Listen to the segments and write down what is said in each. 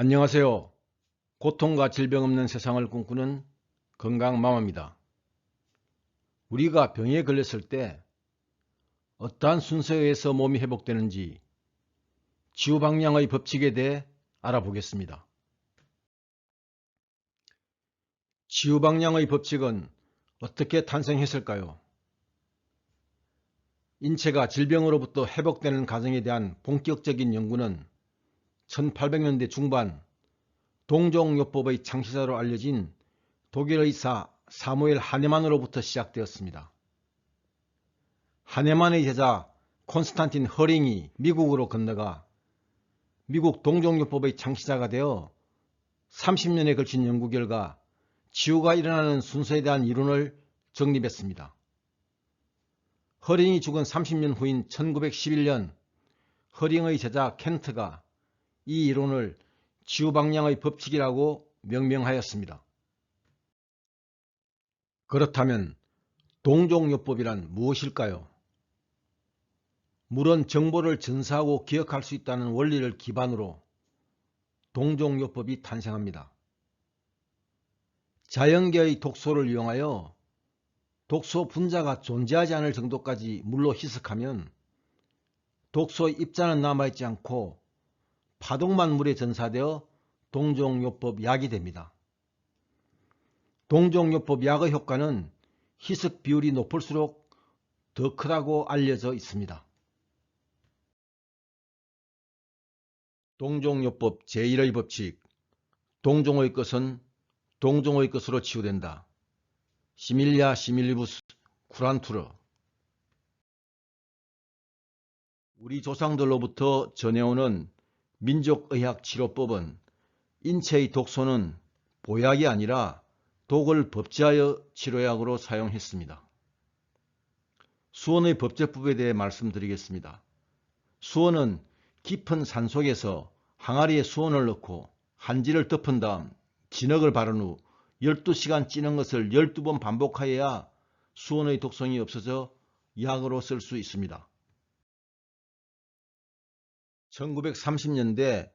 안녕하세요. 고통과 질병 없는 세상을 꿈꾸는 건강마마입니다. 우리가 병에 걸렸을 때 어떠한 순서에 의해서 몸이 회복되는지 지우방향의 법칙에 대해 알아보겠습니다. 지우방향의 법칙은 어떻게 탄생했을까요? 인체가 질병으로부터 회복되는 과정에 대한 본격적인 연구는 1800년대 중반 동종요법의 창시자로 알려진 독일 의사 사무엘 하네만으로부터 시작되었습니다. 하네만의 제자 콘스탄틴 허링이 미국으로 건너가 미국 동종요법의 창시자가 되어 30년에 걸친 연구 결과 치유가 일어나는 순서에 대한 이론을 정립했습니다. 허링이 죽은 30년 후인 1911년 허링의 제자 켄트가 이 이론을 지우방향의 법칙이라고 명명하였습니다. 그렇다면 동종요법이란 무엇일까요? 물은 정보를 전사하고 기억할 수 있다는 원리를 기반으로 동종요법이 탄생합니다. 자연계의 독소를 이용하여 독소 분자가 존재하지 않을 정도까지 물로 희석하면 독소의 입자는 남아있지 않고 파동만 물에 전사되어 동종요법 약이 됩니다. 동종요법 약의 효과는 희석 비율이 높을수록 더 크다고 알려져 있습니다. 동종요법 제1의 법칙 동종의 것은 동종의 것으로 치유된다. 시밀리아 시밀리부스 쿠란투르 우리 조상들로부터 전해오는 민족의학 치료법은 인체의 독소는 보약이 아니라 독을 법제하여 치료약으로 사용했습니다. 수원의 법제법에 대해 말씀드리겠습니다. 수원은 깊은 산속에서 항아리에 수원을 넣고 한지를 덮은 다음 진흙을 바른 후 12시간 찌는 것을 12번 반복하여야 수원의 독성이 없어져 약으로 쓸 수 있습니다. 1930년대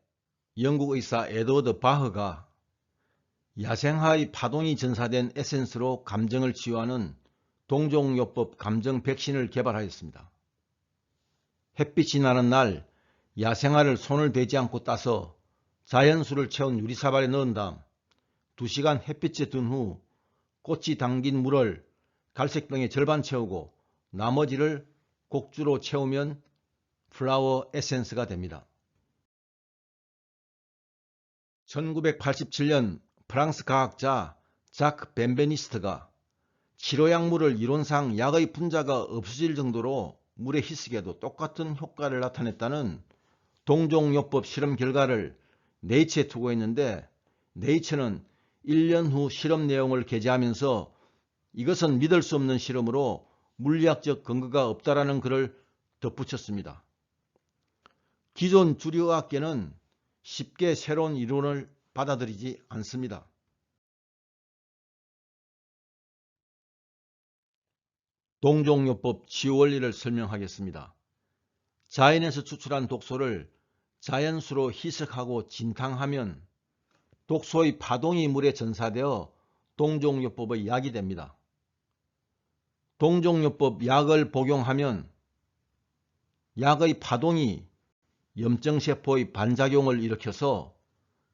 영국 의사 에드워드 바흐가 야생하의 파동이 전사된 에센스로 감정을 치유하는 동종요법 감정 백신을 개발하였습니다. 햇빛이 나는 날 야생화를 손을 대지 않고 따서 자연수를 채운 유리사발에 넣은 다음 2시간 햇빛에 둔 후 꽃이 담긴 물을 갈색병에 절반 채우고 나머지를 곡주로 채우면 플라워 에센스가 됩니다. 1987년 프랑스 과학자 자크 벤베니스트가 치료약물을 이론상 약의 분자가 없어질 정도로 물에 희석해도 똑같은 효과를 나타냈다는 동종요법 실험 결과를 네이처에 투고했는데 네이처는 1년 후 실험 내용을 게재하면서 이것은 믿을 수 없는 실험으로 물리학적 근거가 없다라는 글을 덧붙였습니다. 기존 주류학계는 쉽게 새로운 이론을 받아들이지 않습니다. 동종요법 치유원리를 설명하겠습니다. 자연에서 추출한 독소를 자연수로 희석하고 진탕하면 독소의 파동이 물에 전사되어 동종요법의 약이 됩니다. 동종요법 약을 복용하면 약의 파동이 염증세포의 반작용을 일으켜서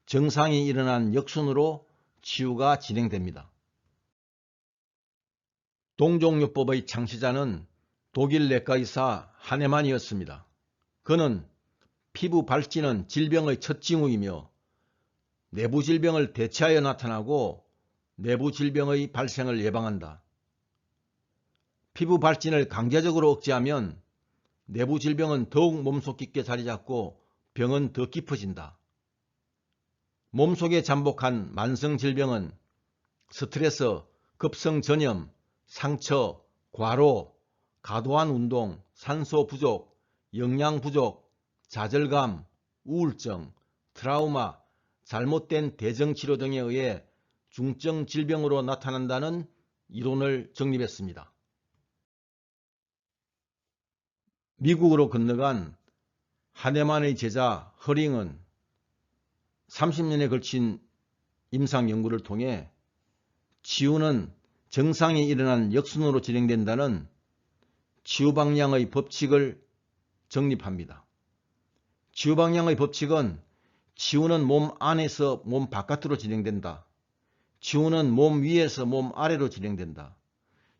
정상이 일어난 역순으로 치유가 진행됩니다. 동종요법의 창시자는 독일 내과의사 하네만이었습니다. 그는 피부 발진은 질병의 첫 징후이며 내부 질병을 대체하여 나타나고 내부 질병의 발생을 예방한다. 피부 발진을 강제적으로 억제하면 내부 질병은 더욱 몸속 깊게 자리 잡고 병은 더 깊어진다. 몸속에 잠복한 만성 질병은 스트레스, 급성 전염, 상처, 과로, 과도한 운동, 산소 부족, 영양 부족, 좌절감, 우울증, 트라우마, 잘못된 대정치료 등에 의해 중증 질병으로 나타난다는 이론을 정립했습니다. 미국으로 건너간 하네만의 제자 허링은 30년에 걸친 임상 연구를 통해 치유는 정상이 일어난 역순으로 진행된다는 치유방향의 법칙을 정립합니다. 치유방향의 법칙은 치유는 몸 안에서 몸 바깥으로 진행된다. 치유는 몸 위에서 몸 아래로 진행된다.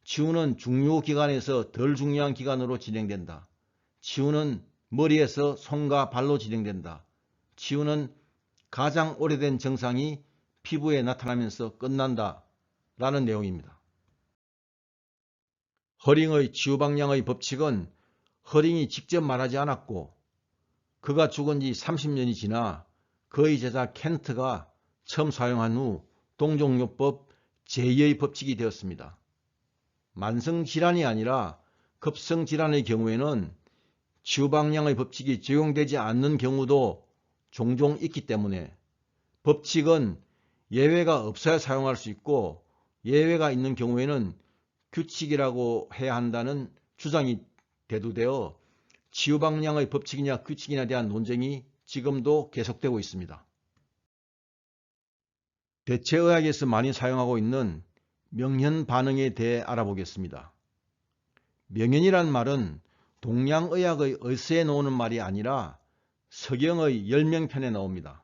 치유는 중요 기관에서 덜 중요한 기관으로 진행된다. 치유는 머리에서 손과 발로 진행된다. 치유는 가장 오래된 증상이 피부에 나타나면서 끝난다. 라는 내용입니다. 허링의 치유 방향의 법칙은 허링이 직접 말하지 않았고 그가 죽은 지 30년이 지나 그의 제자 켄트가 처음 사용한 후 동종요법 제2의 법칙이 되었습니다. 만성질환이 아니라 급성질환의 경우에는 치유방향의 법칙이 적용되지 않는 경우도 종종 있기 때문에 법칙은 예외가 없어야 사용할 수 있고 예외가 있는 경우에는 규칙이라고 해야 한다는 주장이 대두되어 치유방향의 법칙이냐 규칙이냐에 대한 논쟁이 지금도 계속되고 있습니다. 대체의학에서 많이 사용하고 있는 명현 반응에 대해 알아보겠습니다. 명현이란 말은 동양의학의 의서에 나오는 말이 아니라 서경의 열명편에 나옵니다.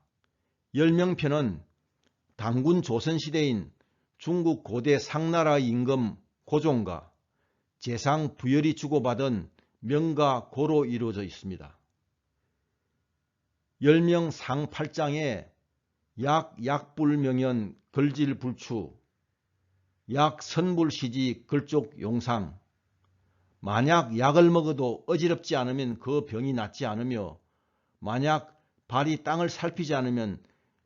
열명편은 당군 조선시대인 중국 고대 상나라 임금 고종과 재상 부열이 주고받은 명과 고로 이루어져 있습니다. 열명 상팔장에 약, 약불명연, 걸질불추, 약, 선불시지, 걸쪽 용상, 만약 약을 먹어도 어지럽지 않으면 그 병이 낫지 않으며 만약 발이 땅을 살피지 않으면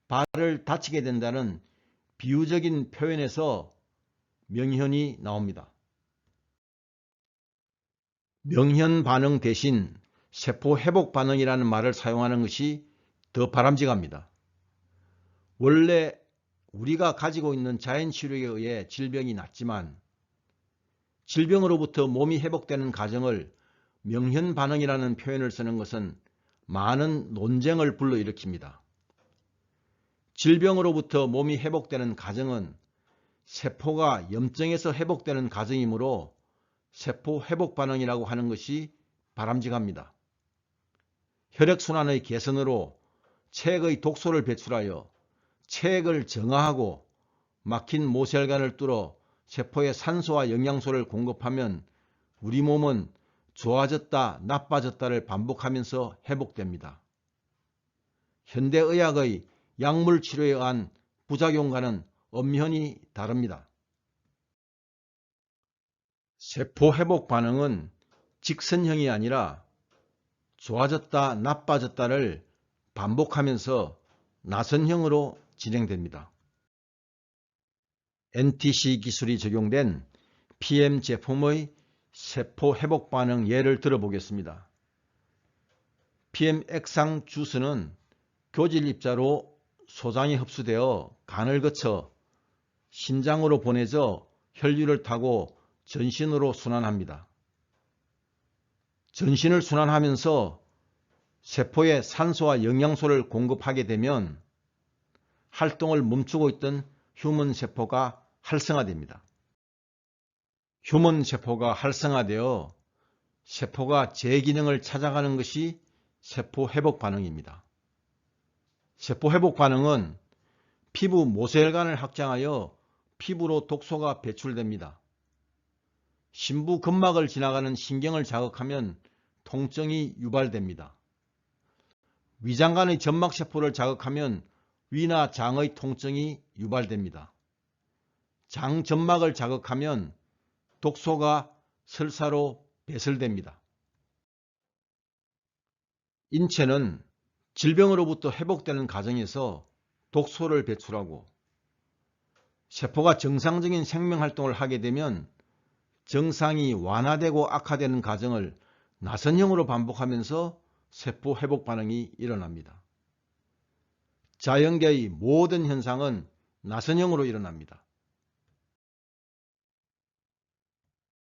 발을 다치게 된다는 비유적인 표현에서 명현이 나옵니다. 명현 반응 대신 세포 회복 반응이라는 말을 사용하는 것이 더 바람직합니다. 원래 우리가 가지고 있는 자연 치료에 의해 질병이 낫지만 질병으로부터 몸이 회복되는 과정을 명현 반응이라는 표현을 쓰는 것은 많은 논쟁을 불러일으킵니다. 질병으로부터 몸이 회복되는 과정은 세포가 염증에서 회복되는 과정이므로 세포 회복 반응이라고 하는 것이 바람직합니다. 혈액순환의 개선으로 체액의 독소를 배출하여 체액을 정화하고 막힌 모세혈관을 뚫어 세포에 산소와 영양소를 공급하면 우리 몸은 좋아졌다 나빠졌다를 반복하면서 회복됩니다. 현대의학의 약물 치료에 의한 부작용과는 엄연히 다릅니다. 세포 회복 반응은 직선형이 아니라 좋아졌다 나빠졌다를 반복하면서 나선형으로 진행됩니다. NTC 기술이 적용된 PM 제품의 세포 회복 반응 예를 들어보겠습니다. PM 액상 주스는 교질 입자로 소장이 흡수되어 간을 거쳐 심장으로 보내져 혈류를 타고 전신으로 순환합니다. 전신을 순환하면서 세포에 산소와 영양소를 공급하게 되면 활동을 멈추고 있던 휴먼 세포가 활성화됩니다. 휴먼 세포가 활성화되어 세포가 제 기능을 찾아가는 것이 세포 회복 반응입니다. 세포 회복 반응은 피부 모세혈관을 확장하여 피부로 독소가 배출됩니다. 신부 근막을 지나가는 신경을 자극하면 통증이 유발됩니다. 위장관의 점막세포를 자극하면 위나 장의 통증이 유발됩니다. 장 점막을 자극하면 독소가 설사로 배설됩니다. 인체는 질병으로부터 회복되는 과정에서 독소를 배출하고 세포가 정상적인 생명활동을 하게 되면 정상이 완화되고 악화되는 과정을 나선형으로 반복하면서 세포 회복 반응이 일어납니다. 자연계의 모든 현상은 나선형으로 일어납니다.